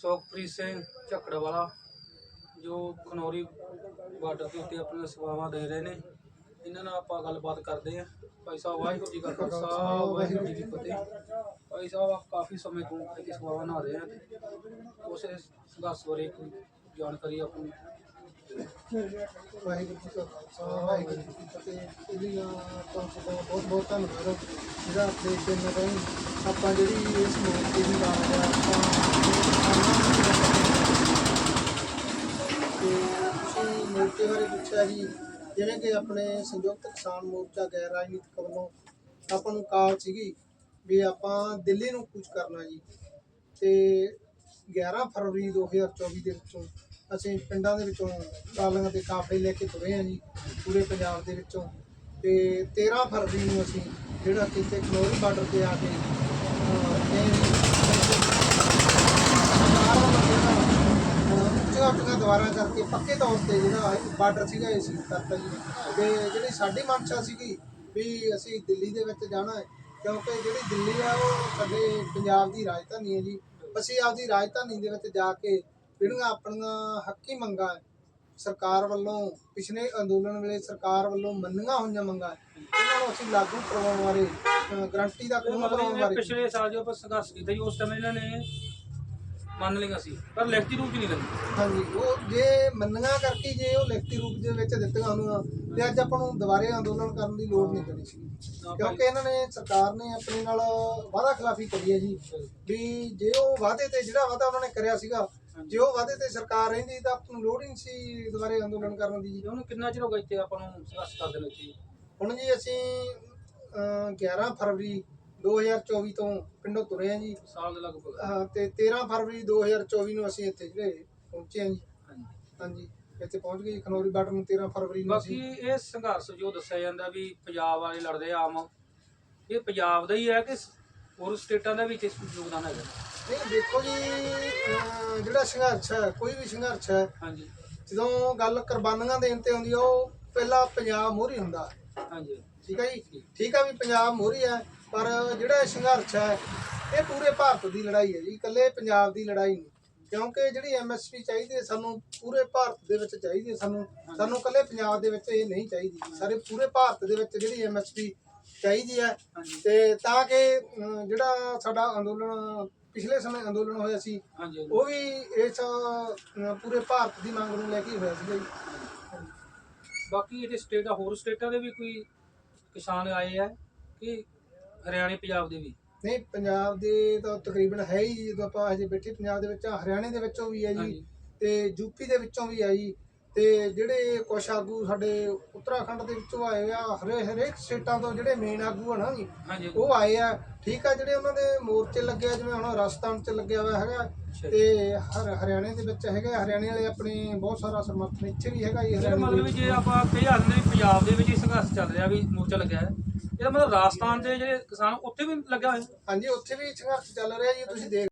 ਸੁਖਪ੍ਰੀਤ ਸਿੰਘ ਝੱਕੜਵਾਲਾ ਜੋ ਖਨੌਰੀ ਬਾਰਡਰ ਦੇ ਉੱਤੇ ਆਪਣੀਆਂ ਸੇਵਾਵਾਂ ਦੇ ਰਹੇ ਨੇ। ਇਹਨਾਂ ਨਾਲ ਆਪਾਂ ਗੱਲਬਾਤ ਕਰਦੇ ਹਾਂ। ਭਾਈ ਸਾਹਿਬ, ਵਾਹਿਗੁਰੂ ਜੀ ਕਾ ਖਾਲਸਾ, ਵਾਹਿਗੁਰੂ ਜੀ ਕੀ ਫਤਿਹ। ਭਾਈ ਸਾਹਿਬ, ਆਪ ਕਾਫੀ ਸਮੇਂ ਤੋਂ ਇੱਥੇ ਸੇਵਾਵਾਂ ਨਿਭਾ ਰਹੇ ਹਨ ਉਸ ਸੰਘਰਸ਼ ਬਾਰੇ ਕੋਈ ਜਾਣਕਾਰੀ ਆਪਣੀ ਵਾਹਿਗੁਰੂ ਜੀ ਕਾ ਖਾਲਸਾ ਵਾਹਿਗੁਰੂ ਜੀ ਕੀ ਫਤਿਹ ਇਹਦੀ ਤੁਹਾਨੂੰ ਦਾ ਬਹੁਤ ਬਹੁਤ ਧੰਨਵਾਦ ਜਿਹੜਾ ਆਪਣੇ ਚੈਨਲ ਰਾਹੀਂ ਆਪਾਂ ਜਿਹੜੀ ਇਸ ਮੌਕੇ ਦੀ ਗੱਲ ਹੈ ਆਪਾਂ ਤੇ ਤੁਸੀਂ ਮੌਕੇ ਬਾਰੇ ਪੁੱਛਿਆ ਜੀ ਜਿਵੇਂ ਕਿ ਆਪਣੇ ਸੰਯੁਕਤ ਕਿਸਾਨ ਮੋਰਚਾ ਗੈਰ ਰਾਜਨੀਤਿਕ ਵੱਲੋਂ ਆਪਾਂ ਨੂੰ ਕਾਲ ਸੀਗੀ ਵੀ ਆਪਾਂ ਦਿੱਲੀ ਨੂੰ ਕੂਚ ਕਰਨਾ ਜੀ ਤੇ 11 ਫਰਵਰੀ 2024 ਦੇ ਵਿੱਚੋਂ ਅਸੀਂ ਪਿੰਡਾਂ ਦੇ ਵਿੱਚੋਂ ਟਰਾਲੀਆਂ ਤੇ ਕਾਫਲੇ ਲੈ ਕੇ ਤੁਰੇ ਹਾਂ ਜੀ, ਪੂਰੇ ਪੰਜਾਬ ਦੇ ਵਿੱਚੋਂ। ਤੇ 13 ਫਰਵਰੀ ਨੂੰ ਅਸੀਂ ਜਿਹੜਾ ਕਿ ਇੱਥੇ ਖਨੌਰੀ ਬਾਰਡਰ ਤੇ ਆ ਕੇ ਉੱਚੀਆਂ ਉੱਚੀਆਂ ਦੀਵਾਰਾਂ ਕਰਕੇ ਪੱਕੇ ਤੌਰ ਤੇ ਜਿਹੜਾ ਬਾਰਡਰ ਸੀਗਾ, ਇਹ ਸੀਲ ਕਰਤਾ ਜੀ ਤੇ ਜਿਹੜੀ ਸਾਡੀ ਮਨਸ਼ਾ ਸੀਗੀ ਵੀ ਅਸੀਂ ਦਿੱਲੀ ਦੇ ਵਿੱਚ ਜਾਣਾ ਹੈ, ਕਿਉਂਕਿ ਜਿਹੜੀ ਦਿੱਲੀ ਆ, ਉਹ ਸਾਡੇ ਪੰਜਾਬ ਦੀ ਰਾਜਧਾਨੀ ਹੈ ਜੀ। ਅਸੀਂ ਆਪਦੀ ਰਾਜਧਾਨੀ ਦੇ ਵਿੱਚ ਜਾ ਕੇ ਜਿਹੜੀਆਂ ਆਪਣੀਆਂ ਹੱਕੀ ਮੰਗਾਂ ਸਰਕਾਰ ਵੱਲੋਂ ਪਿਛਲੇ ਅੰਦੋਲਨ ਵੇਲੇ ਸਰਕਾਰ ਵੱਲੋਂ ਮੰਨੀਆਂ ਹੋਈਆਂ ਮੰਗਾਂ ਇਹਨਾਂ ਨੂੰ ਅਸੀਂ ਲਾਗੂ ਕਰਵਾਉਣ ਬਾਰੇ ਗਰੰਟੀ ਦਾ ਕਾਨੂੰਨ ਬਣਾਉਣ ਬਾਰੇ। ਪਿਛਲੇ ਸਾਲ ਜੋ ਆਪਾਂ ਸੰਘਰਸ਼ ਕੀਤਾ ਜੀ ਉਸ ਸਮੇਂ ਇਹਨਾਂ ਨੇ ਮੰਨ ਲਈਆਂ ਸੀ ਪਰ ਲਿਖਤੀ ਰੂਪ 'ਚ ਨਹੀਂ ਲੱਗੀ ਹਾਂਜੀ ਉਹ ਜੇ ਮੰਨੀਆਂ ਕਰਕੇ ਜੇ ਉਹ ਲਿਖਤੀ ਰੂਪ ਦੇ ਵਿੱਚ ਦਿੱਤੀਆਂ ਹੋਣੀਆਂ ਤੇ ਅੱਜ ਆਪਾਂ ਨੂੰ ਦੁਬਾਰੇ ਅੰਦੋਲਨ ਕਰਨ ਦੀ ਲੋੜ ਨਹੀਂ ਪੈਣੀ ਸੀ। ਕਿਉਂਕਿ ਇਹਨਾਂ ਨੇ ਸਰਕਾਰ ਨੇ ਆਪਣੇ ਨਾਲ ਵਾਅਦਾ ਖਿਲਾਫੀ ਕਰੀ ਹੈ ਜੀ ਵੀ ਜੇ ਉਹ ਵਾਅਦੇ ਤੇ ਜਿਹੜਾ ਵਾਅਦਾ ਉਹਨਾਂ ਨੇ ਕਰਿਆ ਸੀਗਾ ਜੇ ਉਹ ਵਾਅਦੇ ਤੇ ਸਰਕਾਰ ਰਹਿੰਦੀ ਤਾਂ ਆਪਾਂ ਨੂੰ ਲੋੜ ਹੀ ਨਹੀਂ ਸੀ ਦੁਬਾਰੇ ਅੰਦੋਲਨ ਕਰਨ ਦੀ। ਜੀ ਉਹਨੂੰ ਕਿੰਨਾ ਚਿਰ ਹੋ ਗਿਆ ਇੱਥੇ ਆਪਾਂ ਨੂੰ ਸੰਘਰਸ਼ ਕਰਦੇ ਨੇ ਇੱਥੇ? ਹੁਣ ਜੀ ਅਸੀਂ ਅਹ, 11 ਫਰਵਰੀ 2024 ਤੋਂ ਪਿੰਡੋਂ ਤੁਰੇ ਹਾਂ ਜੀ। ਸਾਲ ਦੇ ਲਗਭਗ। ਅਹ, ਤੇ 13 ਫਰਵਰੀ 2024 ਨੂੰ ਅਸੀਂ ਇੱਥੇ ਜਿਹੜੇ ਪਹੁੰਚੇ ਹਾਂ ਜੀ। ਹਾਂਜੀ। ਹਾਂਜੀ ਇੱਥੇ ਪਹੁੰਚ ਗਏ ਜੀ, ਖਨੌਰੀ ਬਾਰਡਰ ਨੂੰ 13 ਫਰਵਰੀ ਨੂੰ ਬਾਕੀ ਅਸੀਂ। ਇਹ ਸੰਘਰਸ਼ ਜੋ ਦੱਸਿਆ ਜਾਂਦਾ ਵੀ ਪੰਜਾਬ ਵਾਲੇ ਲੜਦੇ ਆ ਆਮ ਇਹ ਪੰਜਾਬ ਦਾ ਹੀ ਹੈ ਕਿ ਹੋਰ ਸਟੇਟਾਂ ਦਾ ਵੀ ਇਸ ਵਿੱਚ ਯੋਗਦਾਨ ਹੈਗਾ। ਨਹੀਂ ਦੇਖੋ ਜੀ ਜਿਹੜਾ ਸੰਘਰਸ਼ ਹੈ ਕੋਈ ਵੀ ਸੰਘਰਸ਼ ਹੈ ਹਾਂਜੀ। ਜਦੋਂ ਗੱਲ ਕੁਰਬਾਨੀਆਂ ਦੇਣ ਤੇ ਆਉਂਦੀ ਆ ਉਹ ਪਹਿਲਾਂ ਪੰਜਾਬ ਮੋਹਰੀ ਹੁੰਦਾ। ਹਾਂਜੀ। ਠੀਕ ਹੈ ਜੀ? ਠੀਕ ਆ ਵੀ ਪੰਜਾਬ ਮੋਹਰੀ ਹੈ ਪਰ ਜਿਹੜਾ ਇਹ ਸੰਘਰਸ਼ ਹੈ ਇਹ ਪੂਰੇ ਭਾਰਤ ਦੀ ਲੜਾਈ ਹੈ ਜੀ ਇਕੱਲੇ ਪੰਜਾਬ ਦੀ ਲੜਾਈ ਨਹੀਂ। ਕਿਉਂਕਿ ਜਿਹੜੀ ਐਮਐਸਪੀ ਚਾਹੀਦੀ ਹੈ ਸਾਨੂੰ ਪੂਰੇ ਭਾਰਤ ਦੇ ਵਿੱਚ ਚਾਹੀਦੀ ਹੈ ਸਾਨੂੰ। ਸਾਨੂੰ ਇਕੱਲੇ ਪੰਜਾਬ ਦੇ ਵਿੱਚ ਇਹ ਨਹੀਂ ਚਾਹੀਦੀ। ਸਾਰੇ ਪੂਰੇ ਭਾਰਤ ਦੇ ਵਿੱਚ ਜਿਹੜੀ ਐਮਐਸਪੀ ਚਾਹੀਦੀ ਹੈ। ਤੇ ਤਾਂ ਕਿ ਅਮ, ਜਿਹੜਾ ਸਾਡਾ ਅੰਦੋਲਨ ਪਿਛਲੇ ਸਮੇਂ ਅੰਦੋਲਨ ਹੋਇਆ ਸੀ ਹਾਂਜੀ ਉਹ ਵੀ ਇਸ ਅਮ, ਪੂਰੇ ਭਾਰਤ ਦੀ ਮੰਗ ਨੂੰ ਲੈ ਕੇ ਹੀ ਹੋਇਆ ਸੀਗਾ ਜੀ ਬਾਕੀ ਇਹਦੇ ਸਟੇਟਾਂ ਹੋਰ ਸਟੇਟਾਂ ਦੇ ਵੀ ਕੋਈ ਕਿਸਾਨ ਆਏ ਆ ਕਿ ਹਰਿਆਣੇ ਪੰਜਾਬ ਦੇ ਵੀ? ਨਹੀਂ ਪੰਜਾਬ ਦੇ ਤਾਂ ਤਕਰੀਬਨ ਹੈ ਹੀ ਜਦੋਂ ਆਪਾਂ ਹਜੇ ਬੈਠੇ ਪੰਜਾਬ ਦੇ ਵਿੱਚ ਹਰਿਆਣੇ ਦੇ ਵਿੱਚੋਂ ਵੀ ਹੈ ਜੀ। ਹਾਂਜੀ। ਤੇ ਯੂਪੀ ਦੇ ਵਿੱਚੋਂ ਵੀ ਆ ਜੀ। ਤੇ ਜਿਹੜੇ ਕੁਛ ਆਗੂ ਸਾਡੇ ਉੱਤਰਾਖੰਡ ਦੇ ਵਿੱਚੋਂ ਆਏ ਆ ਹਰੇ ਹਰੇਕ ਸਟੇਟਾਂ ਤੋਂ ਜਿਹੜੇ ਮੇਨ ਆਗੂ ਆ ਨਾ ਜੀ ਉਹ ਆਏ ਆ। ਠੀਕ ਆ ਜਿਹੜੇ ਉਹਨਾਂ ਦੇ ਮੋਰਚੇ ਲੱਗੇ ਆ ਜਿਵੇਂ ਹੁਣ ਰਾਜਸਥਾਨ 'ਚ ਲੱਗਿਆ ਹੋਇਆ ਹੈਗਾ। ਤੇ ਹਰ ਹਰਿਆਣੇ ਦੇ ਵਿੱਚ ਹੈਗੇ ਆ, ਹਰਿਆਣੇ ਵਾਲੇ ਆਪਣੇ ਬਹੁਤ ਸਾਰਾ ਸਮਰਥਨ ਇੱਥੇ ਵੀ ਹੈਗਾ ਜੀ ਇਹਦਾ ਹਰਿਆਣੇ ਮਤਲਬ ਜੇ ਆਪਾਂ ਕਹੀ ਜਾਂਦੇ ਵੀ ਪੰਜਾਬ ਦੇ ਵਿੱਚ ਸੰਘਰਸ਼ ਚੱਲ ਰਿਹਾ ਵੀ ਮੋਰਚਾ ਲੱਗਿਆ ਹੈ ਇਹਦਾ ਮਤਲਬ ਰਾਜਸਥਾਨ ਦੇ ਜਿਹੜੇ ਕਿਸਾਨ ਉੱਥੇ ਵੀ ਲੱਗਿਆ ਹੋਇਆ? ਹਾਂਜੀ ਉੱਥੇ ਵੀ ਸੰਘਰਸ਼ ਚੱਲ ਰਿਹਾ ਜੀ ਤੁਸੀਂ ਦੇਖ